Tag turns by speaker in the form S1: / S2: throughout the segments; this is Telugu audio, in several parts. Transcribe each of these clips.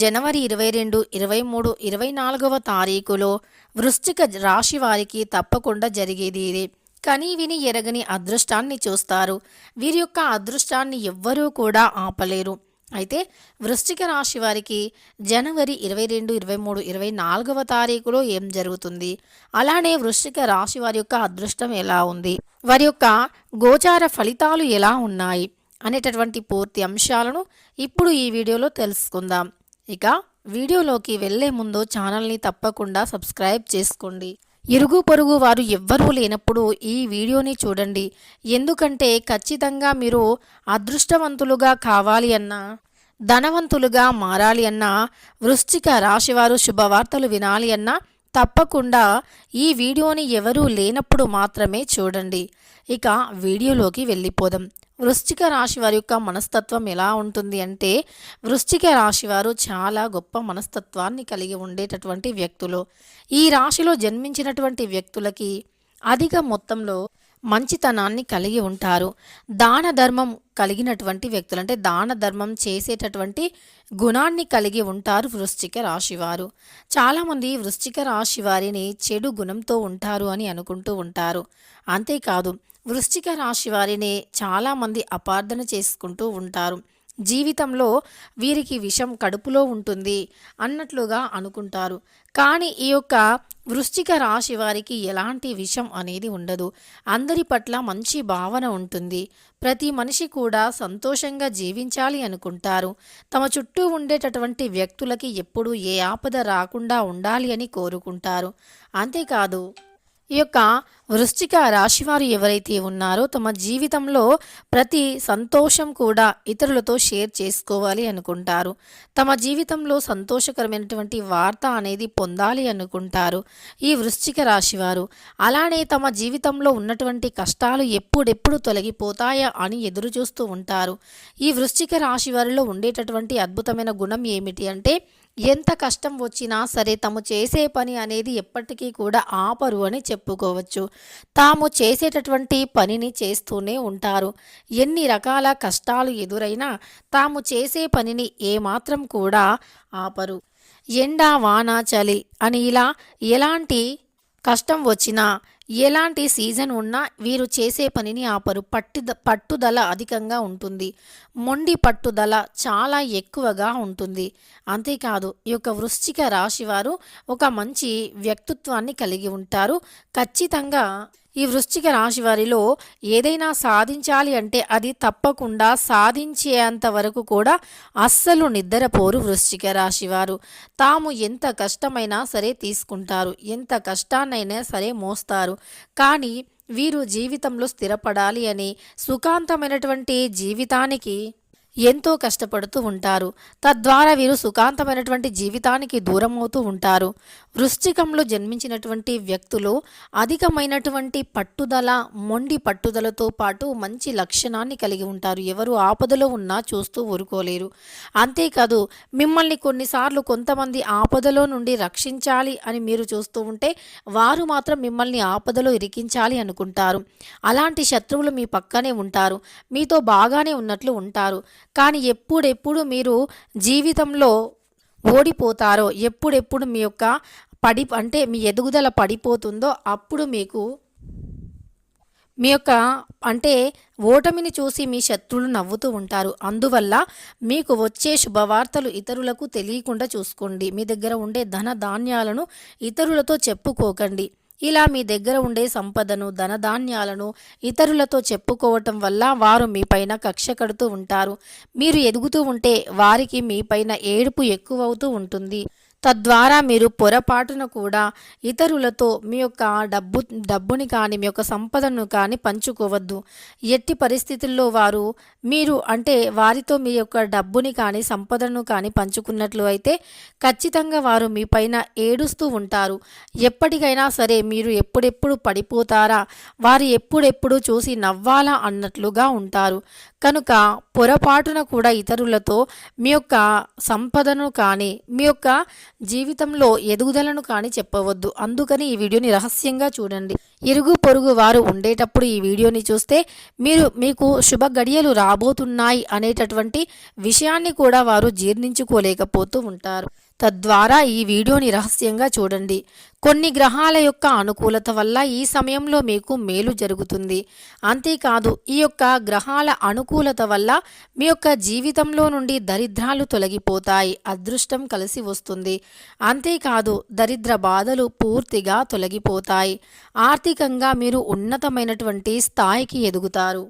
S1: జనవరి ఇరవై రెండు ఇరవై మూడు ఇరవై నాలుగవ తారీఖులో వృశ్చిక రాశి వారికి తప్పకుండా జరిగేది ఇది కని విని ఎరగని అదృష్టాన్ని చూస్తారు. వీరి యొక్క అదృష్టాన్ని ఎవ్వరూ కూడా ఆపలేరు. అయితే వృశ్చిక రాశి వారికి జనవరి ఇరవై రెండు ఇరవై మూడు ఇరవై నాలుగవ తారీఖులో ఏం జరుగుతుంది? అలానే వృశ్చిక రాశి వారి యొక్క అదృష్టం ఎలా ఉంది? వారి యొక్క గోచార ఫలితాలు ఎలా ఉన్నాయి? అనేటటువంటి పూర్తి అంశాలను ఇప్పుడు ఈ వీడియోలో తెలుసుకుందాం. ఇక వీడియోలోకి వెళ్ళే ముందు ఛానల్ని తప్పకుండా సబ్స్క్రైబ్ చేసుకోండి. ఇరుగు పొరుగు వారు ఎవ్వరూ లేనప్పుడు ఈ వీడియోని చూడండి. ఎందుకంటే ఖచ్చితంగా మీరు అదృష్టవంతులుగా కావాలి అన్నా ధనవంతులుగా మారాలి అన్నా వృశ్చిక రాశివారు శుభవార్తలు వినాలి అన్నా తప్పకుండా ఈ వీడియోని ఎవరూ లేనప్పుడు మాత్రమే చూడండి. ఇక వీడియోలోకి వెళ్ళిపోదాం. వృశ్చిక రాశి వారి యొక్క మనస్తత్వం ఎలా ఉంటుంది అంటే వృశ్చిక రాశి వారు చాలా గొప్ప మనస్తత్వాన్ని కలిగి ఉండేటటువంటి వ్యక్తులు. ఈ రాశిలో జన్మించినటువంటి వ్యక్తులకి అధిక మొత్తంలో మంచితనాన్ని కలిగి ఉంటారు. దాన ధర్మం కలిగినటువంటి వ్యక్తులు అంటే దాన ధర్మం చేసేటటువంటి గుణాన్ని కలిగి ఉంటారు వృశ్చిక రాశివారు చాలామంది వృశ్చిక రాశి వారిని చెడు గుణంతో ఉంటారు అని అనుకుంటూ ఉంటారు. అంతేకాదు వృశ్చిక రాశి వారిని చాలామంది అపార్థన చేసుకుంటూ ఉంటారు. జీవితంలో వీరికి విషం కడుపులో ఉంటుంది అన్నట్లుగా అనుకుంటారు. కానీ ఈ యొక్క వృశ్చిక రాశి వారికి ఎలాంటి విషం అనేది ఉండదు. అందరి పట్ల మంచి భావన ఉంటుంది. ప్రతి మనిషి కూడా సంతోషంగా జీవించాలి అనుకుంటారు. తమ చుట్టూ ఉండేటటువంటి వ్యక్తులకి ఎప్పుడూ ఏ ఆపద రాకుండా ఉండాలి అని కోరుకుంటారు. అంతేకాదు ఈ యొక్క వృశ్చిక రాశివారు ఎవరైతే ఉన్నారో తమ జీవితంలో ప్రతి సంతోషం కూడా ఇతరులతో షేర్ చేసుకోవాలి అనుకుంటారు. తమ జీవితంలో సంతోషకరమైనటువంటి వార్త అనేది పొందాలి అనుకుంటారు. ఈ వృశ్చిక రాశివారు అలానే తమ జీవితంలో ఉన్నటువంటి కష్టాలు ఎప్పుడెప్పుడు తొలగిపోతాయా అని ఎదురు చూస్తూ ఉంటారు. ఈ వృశ్చిక రాశి వారిలో ఉండేటటువంటి అద్భుతమైన గుణం ఏమిటి అంటే ఎంత కష్టం వచ్చినా సరే తాము చేసే పని అనేది ఎప్పటికీ కూడా ఆపరు అని చెప్పుకోవచ్చు. తాము చేసేటటువంటి పనిని చేస్తూనే ఉంటారు. ఎన్ని రకాల కష్టాలు ఎదురైనా తాము చేసే పనిని ఏమాత్రం కూడా ఆపరు. ఎండ వాన చలి అని ఇలా ఎలాంటి కష్టం వచ్చినా ఎలాంటి సీజన్ ఉన్నా వీరు చేసే పనిని ఆపరు పట్టుద పట్టుదల అధికంగా ఉంటుంది. మొండి పట్టుదల చాలా ఎక్కువగా ఉంటుంది. అంతేకాదు ఈ యొక్క వృశ్చిక రాశి వారు ఒక మంచి వ్యక్తిత్వాన్ని కలిగి ఉంటారు. ఖచ్చితంగా ఈ వృశ్చిక రాశి వారిలో ఏదైనా సాధించాలి అంటే అది తప్పకుండా సాధించేంత వరకు కూడా అస్సలు నిద్రపోరు వృశ్చిక రాశి వారు. తాము ఎంత కష్టమైనా సరే తీసుకుంటారు ఎంత కష్టాన్నైనా సరే మోస్తారు. కానీ వీరు జీవితంలో స్థిరపడాలి అని సుఖాంతమైనటువంటి జీవితానికి ఎంతో కష్టపడుతూ ఉంటారు. తద్వారా వీరు సుఖాంతమైనటువంటి జీవితానికి దూరం అవుతూ ఉంటారు. వృశ్చికంలో జన్మించినటువంటి వ్యక్తులు అధికమైనటువంటి పట్టుదల మొండి పట్టుదలతో పాటు మంచి లక్షణాన్ని కలిగి ఉంటారు. ఎవరు ఆపదలో ఉన్నా చూస్తూ ఊరుకోలేరు. అంతేకాదు మిమ్మల్ని కొన్నిసార్లు కొంతమంది ఆపదలో నుండి రక్షించాలి అని మీరు చూస్తూ ఉంటే వారు మాత్రం మిమ్మల్ని ఆపదలో ఇరికించాలి అనుకుంటారు. అలాంటి శత్రువులు మీ పక్కనే ఉంటారు. మీతో బాగానే ఉన్నట్లు ఉంటారు. కానీ ఎప్పుడెప్పుడు మీరు జీవితంలో ఓడిపోతారో ఎప్పుడెప్పుడు మీ యొక్క పడి అంటే మీ ఎదుగుదల పడిపోతుందో అప్పుడు మీకు మీ యొక్క అంటే ఓటమిని చూసి మీ శత్రువులు నవ్వుతూ ఉంటారు. అందువల్ల మీకు వచ్చే శుభవార్తలు ఇతరులకు తెలియకుండా చూసుకోండి. మీ దగ్గర ఉండే ధన ధాన్యాలను ఇతరులతో చెప్పుకోకండి. ఇలా మీ దగ్గర ఉండే సంపదను ధనధాన్యాలను ఇతరులతో చెప్పుకోవటం వల్ల వారు మీపైన కక్ష కడుతూ ఉంటారు. మీరు ఎదుగుతూ ఉంటే వారికి మీపైన ఏడుపు ఎక్కువవుతూ ఉంటుంది. తద్వారా మీరు పొరపాటున కూడా ఇతరులతో మీ యొక్క డబ్బు డబ్బుని కానీ మీ యొక్క సంపదను కానీ పంచుకోవద్దు. ఎట్టి పరిస్థితుల్లో వారు మీరు అంటే వారితో మీ యొక్క డబ్బుని కానీ సంపదను కానీ పంచుకున్నట్లు అయితే ఖచ్చితంగా వారు మీ పైన ఏడుస్తూ ఉంటారు. ఎప్పటికైనా సరే మీరు ఎప్పుడెప్పుడు పడిపోతారా? వారు ఎప్పుడెప్పుడు చూసి నవ్వాలా అన్నట్లుగా ఉంటారు. కనుక పొరపాటున కూడా ఇతరులతో మీ యొక్క సంపదను కానీ మీ యొక్క జీవితంలో ఎదుగుదలను కానీ చెప్పవద్దు. అందుకని ఈ వీడియోని రహస్యంగా చూడండి. ఇరుగు పొరుగు వారు ఉండేటప్పుడు ఈ వీడియోని చూస్తే మీరు మీకు శుభ గడియలు రాబోతున్నాయి అనేటటువంటి విషయాన్ని కూడా వారు జీర్ణించుకోలేకపోతూ ఉంటారు. తద్వారా ఈ వీడియోని రహస్యంగా చూడండి. కొన్ని గ్రహాల యొక్క అనుకూలత వల్ల ఈ సమయంలో మీకు మేలు జరుగుతుంది. అంతేకాదు ఈ యొక్క గ్రహాల అనుకూలత వల్ల మీ యొక్క జీవితంలో నుండి దరిద్రాలు తొలగిపోతాయి అదృష్టం కలిసి వస్తుంది. అంతేకాదు దరిద్ర బాధలు పూర్తిగా తొలగిపోతాయి. ఆర్థికంగా మీరు ఉన్నతమైనటువంటి స్థాయికి ఎదుగుతారు.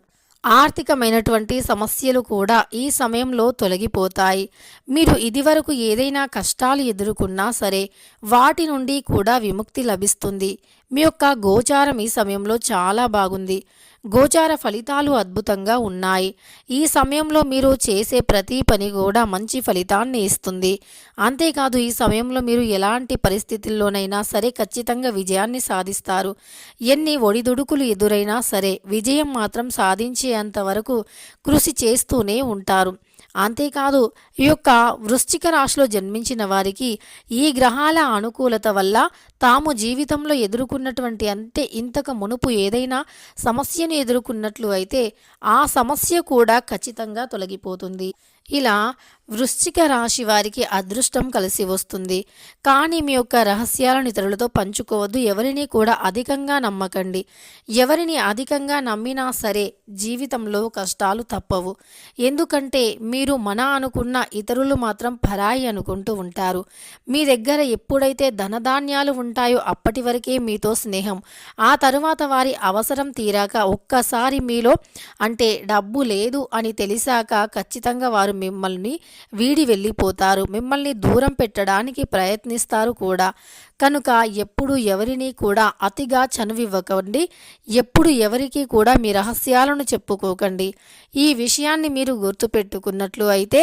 S1: ఆర్థికమైనటువంటి సమస్యలు కూడా ఈ సమయంలో తొలగిపోతాయి. మీరు ఇదివరకు ఏదైనా కష్టాలు ఎదుర్కొన్నా సరే వాటి నుండి కూడా విముక్తి లభిస్తుంది. మీ యొక్క గోచారం ఈ సమయంలో చాలా బాగుంది. గోచార ఫలితాలు అద్భుతంగా ఉన్నాయి. ఈ సమయంలో మీరు చేసే ప్రతి పని కూడా మంచి ఫలితాన్ని ఇస్తుంది. అంతేకాదు ఈ సమయంలో మీరు ఎలాంటి పరిస్థితుల్లోనైనా సరే ఖచ్చితంగా విజయాన్ని సాధిస్తారు. ఎన్ని ఒడిదుడుకులు ఎదురైనా సరే విజయం మాత్రం సాధించేంత వరకు కృషి చేస్తూనే ఉంటారు. అంతేకాదు ఈ యొక్క వృశ్చిక రాశిలో జన్మించిన వారికి ఈ గ్రహాల అనుకూలత వల్ల తాము జీవితంలో ఎదుర్కొన్నటువంటి అంటే ఇంతకు మునుపు ఏదైనా సమస్యను ఎదుర్కొన్నట్లు అయితే ఆ సమస్య కూడా ఖచ్చితంగా తొలగిపోతుంది. ఇలా వృశ్చిక రాశి వారికి అదృష్టం కలిసి వస్తుంది. కానీ మీ యొక్క రహస్యాలను ఇతరులతో పంచుకోవద్దు. ఎవరిని కూడా అధికంగా నమ్మకండి. ఎవరిని అధికంగా నమ్మినా సరే జీవితంలో కష్టాలు తప్పవు. ఎందుకంటే మీరు మన అనుకున్న ఇతరులు మాత్రం పరాయి అనుకుంటూ ఉంటారు. మీ దగ్గర ఎప్పుడైతే ధనధాన్యాలు ఉంటాయో అప్పటి వరకే మీతో స్నేహం. ఆ తరువాత వారి అవసరం తీరాక ఒక్కసారి మీలో అంటే డబ్బు లేదు అని తెలిసాక ఖచ్చితంగా వారు వారు మిమ్మల్ని వీడి వెళ్ళిపోతారు మిమ్మల్ని దూరం పెట్టడానికి ప్రయత్నిస్తారు కూడా. కనుక ఎప్పుడు ఎవరిని కూడా అతిగా చనువివ్వకండి ఎప్పుడు ఎవరికి కూడా మీ రహస్యాలను చెప్పుకోకండి. ఈ విషయాన్ని మీరు గుర్తుపెట్టుకున్నట్లు అయితే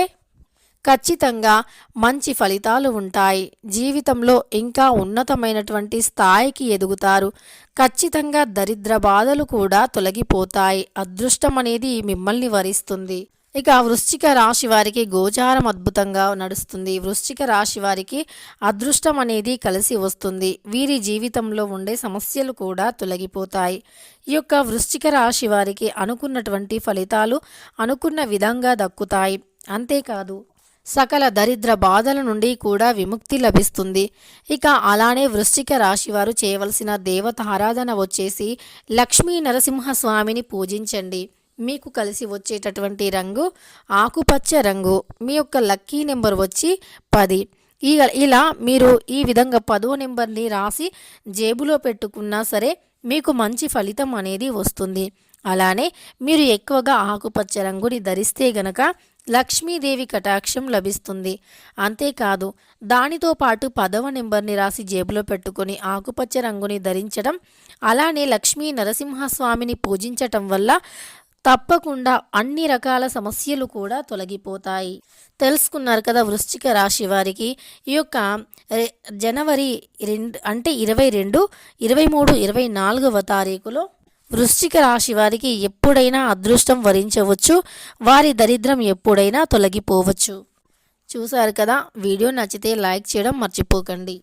S1: ఖచ్చితంగా మంచి ఫలితాలు ఉంటాయి. జీవితంలో ఇంకా ఉన్నతమైనటువంటి స్థాయికి ఎదుగుతారు. ఖచ్చితంగా దరిద్ర బాధలు కూడా తొలగిపోతాయి. అదృష్టం అనేది మిమ్మల్ని వరిస్తుంది. ఇక వృశ్చిక రాశి వారికి గోచారం అద్భుతంగా నడుస్తుంది. వృశ్చిక రాశి వారికి అదృష్టం అనేది కలిసి వస్తుంది. వీరి జీవితంలో ఉండే సమస్యలు కూడా తొలగిపోతాయి. ఈ యొక్క వృశ్చిక రాశి వారికి అనుకున్నటువంటి ఫలితాలు అనుకున్న విధంగా దక్కుతాయి. అంతేకాదు సకల దరిద్ర బాధల నుండి కూడా విముక్తి లభిస్తుంది. ఇక అలానే వృశ్చిక రాశి వారు చేయవలసిన దేవత ఆరాధన వచ్చేసి లక్ష్మీ నరసింహస్వామిని పూజించండి. మీకు కలిసి వచ్చేటటువంటి రంగు ఆకుపచ్చ రంగు. మీ యొక్క లక్కీ నెంబర్ వచ్చి పది. ఈ ఇలా మీరు ఈ విధంగా పదో నెంబర్ని రాసి జేబులో పెట్టుకున్నా సరే మీకు మంచి ఫలితం అనేది వస్తుంది. అలానే మీరు ఎక్కువగా ఆకుపచ్చ రంగుని ధరిస్తే గనక లక్ష్మీదేవి కటాక్షం లభిస్తుంది. అంతేకాదు దానితో పాటు పదవ నెంబర్ని రాసి జేబులో పెట్టుకొని ఆకుపచ్చ రంగుని ధరించడం అలానే లక్ష్మీ నరసింహస్వామిని పూజించటం వల్ల తప్పకుండా అన్ని రకాల సమస్యలు కూడా తొలగిపోతాయి. తెలుసుకున్నారు కదా వృశ్చిక రాశి వారికి. ఈ యొక్క జనవరి రెండు అంటే ఇరవై రెండు ఇరవై మూడు ఇరవై నాలుగవ తారీఖులో వృశ్చిక రాశి వారికి ఎప్పుడైనా అదృష్టం వరించవచ్చు. వారి దరిద్రం ఎప్పుడైనా తొలగిపోవచ్చు. చూశారు కదా? వీడియో నచ్చితే లైక్ చేయడం మర్చిపోకండి.